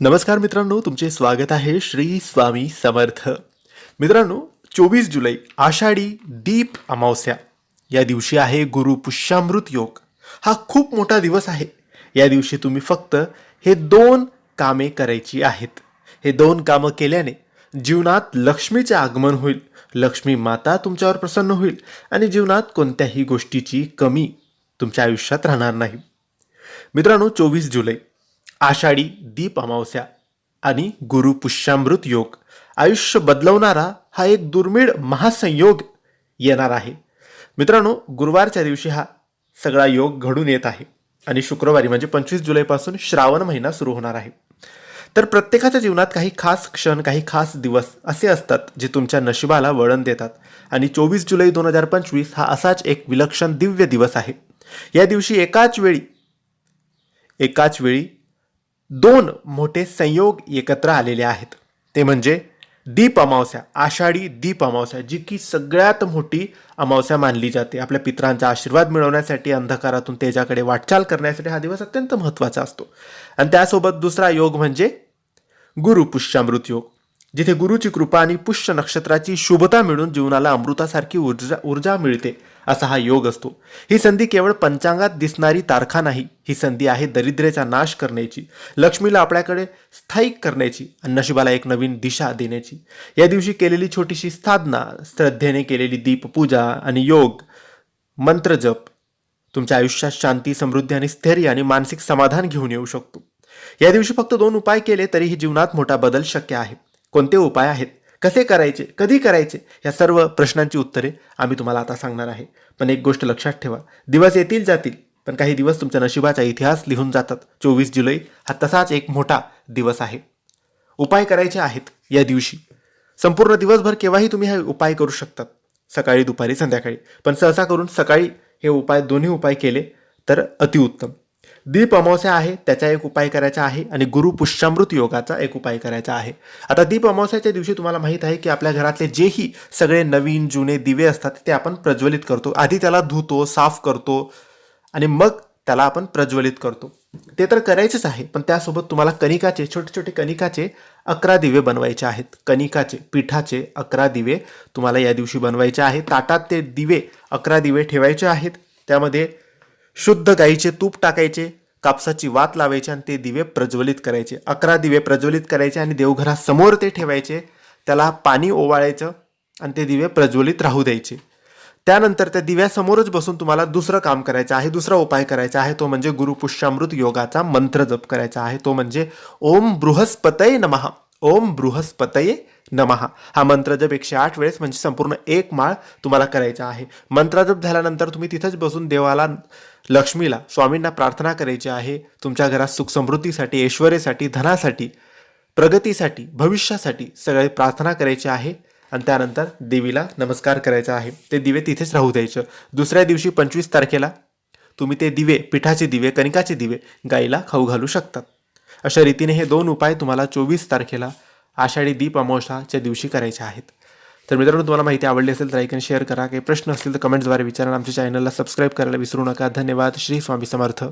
नमस्कार मित्रांनो तुमचे स्वागत आहे श्री स्वामी समर्थ. मित्रांनो चोवीस जुलै आषाढी दीप अमावस्या. या दिवशी आहे गुरु पुष्यामृत योग. हा खूप मोठा दिवस आहे. या दिवशी तुम्ही फक्त हे दोन कामे करायची आहेत. हे दोन कामं केल्याने जीवनात लक्ष्मीचे आगमन होईल. लक्ष्मी माता तुमच्यावर प्रसन्न होईल आणि जीवनात कोणत्याही गोष्टीची कमी तुमच्या आयुष्यात राहणार नाही. मित्रांनो चोवीस जुलै आषाढी दीप अमावस्या आणि गुरु पुष्यामृत योग. आयुष्य बदलवणारा हा एक दुर्मिळ महासंयोग येणार आहे. मित्रांनो गुरुवारच्या दिवशी हा सगळा योग घडून येत आहे आणि शुक्रवारी म्हणजे पंचवीस जुलैपासून श्रावण महिना सुरू होणार आहे. तर प्रत्येकाच्या जीवनात काही खास क्षण काही खास दिवस असे असतात जे तुमच्या नशिबाला वळण देतात आणि चोवीस जुलै दोन हजार पंचवीस हा असाच एक विलक्षण दिव्य दिवस आहे. या दिवशी एकाच वेळी एकाच वेळी दोन मोठे संयोग एकत्र आलेले आहेत. ते म्हणजे दीप अमावस्या आषाढी दीप अमावस्या जी की सगळ्यात मोठी अमावस्या मानली जाते. आपल्या पित्रांचा आशीर्वाद मिळवण्यासाठी अंधकारातून तेजाकडे वाटचाल करण्यासाठी हा दिवस अत्यंत महत्त्वाचा असतो. आणि त्यासोबत दुसरा योग म्हणजे गुरुपुष्यामृत योग. जिथे गुरुची कृपा आणि पुष्य नक्षत्राची शुभता मिळून जीवनाला अमृतासारखी ऊर्जा ऊर्जा मिळते असा हा योग असतो. ही संधी केवळ पंचांगात दिसणारी तारखा नाही ही संधी आहे दरिद्रेचा नाश करण्याची लक्ष्मीला आपल्याकडे स्थायिक करण्याची आणि नशिबाला एक नवीन दिशा देण्याची. या दिवशी केलेली छोटीशी साधना श्रद्धेने केलेली दीपपूजा आणि योग मंत्रजप तुमच्या आयुष्यात शांती समृद्धी आणि स्थैर्य आणि मानसिक समाधान घेऊन येऊ शकतो. या दिवशी फक्त दोन उपाय केले तरीही जीवनात मोठा बदल शक्य आहे. कोणते उपाय आहेत? कसे करायचे? कधी करायचे? या सर्व प्रश्नांची उत्तरे आम्ही तुम्हाला आता सांगणार आहे. पण एक गोष्ट लक्षात ठेवा. दिवस येतील जातील पण काही दिवस तुमच्या नशिबाचा इतिहास लिहून जातात. चोवीस जुलै हा तसाच एक मोठा दिवस आहे. उपाय करायचे आहेत या दिवशी. संपूर्ण दिवसभर केव्हाही तुम्ही हे उपाय करू शकतात. सकाळी दुपारी संध्याकाळी. पण सहसा करून सकाळी हे उपाय दोन्ही उपाय केले तर अतिउत्तम. दीप अमावस्या आहे त्याचा एक उपाय करायचा आहे आणि गुरु पुष्यामृत योगाचा एक उपाय करायचा आहे. आता दीप अमावस्याच्या दिवशी तुम्हाला माहीत आहे की आपल्या घरातले जेही सगळे नवीन जुने दिवे असतात ते आपण प्रज्वलित करतो. आधी त्याला धुतो साफ करतो आणि मग त्याला आपण प्रज्वलित करतो. ते तर करायचेच आहे पण त्यासोबत तुम्हाला कणिकाचे छोटे छोटे कणिकाचे अकरा दिवे बनवायचे आहेत. कणिकाचे पिठाचे अकरा दिवे तुम्हाला या दिवशी बनवायचे आहेत. ताटात ते दिवे अकरा दिवे ठेवायचे आहेत. त्यामध्ये शुद्ध गाईचे तूप टाकायचे कापसाची वात लावायची आणि ते दिवे प्रज्वलित करायचे. अकरा दिवे प्रज्वलित करायचे आणि देवघरासमोर ते ठेवायचे. त्याला पाणी ओवाळायचं आणि ते दिवे प्रज्वलित राहू द्यायचे. त्यानंतर त्या दिव्यासमोरच बसून तुम्हाला दुसरं काम करायचं आहे दुसरा उपाय करायचा आहे तो म्हणजे गुरुपुष्यामृत योगाचा मंत्र जप करायचा आहे. तो म्हणजे ओम बृहस्पतय नमः. ओम बृहस्पतये नमः. हा मंत्रजप एकशे आठ वेळेस म्हणजे संपूर्ण एक माळ तुम्हाला करायचा आहे. मंत्रजप झाल्यानंतर तुम्ही तिथंच बसून देवाला लक्ष्मीला स्वामींना प्रार्थना करायची आहे. तुमच्या घरात सुखसमृद्धीसाठी ऐश्वर्यासाठी धनासाठी प्रगतीसाठी भविष्यासाठी सगळे प्रार्थना करायची आहे. आणि त्यानंतर देवीला नमस्कार करायचा आहे. ते दिवे तिथेच राहू द्यायचं. दुसऱ्या दिवशी पंचवीस तारखेला तुम्ही ते दिवे पिठाचे दिवे कणिकाचे दिवे गाईला खाऊ घालू शकतात. अशा रीतीने हे दोन उपाय तुम्हाला चोवीस तारखेला आषाढी दीप अमावस्याच्या दिवशी करायचे आहेत. तर मित्रांनो तुम्हाला माहिती आवडली असेल तर ऐकून शेअर करा. काही प्रश्न असतील तर कमेंट्सद्वारे विचारा. आमच्या चॅनलला सबस्क्राईब करायला विसरू नका. धन्यवाद. श्री स्वामी समर्थ.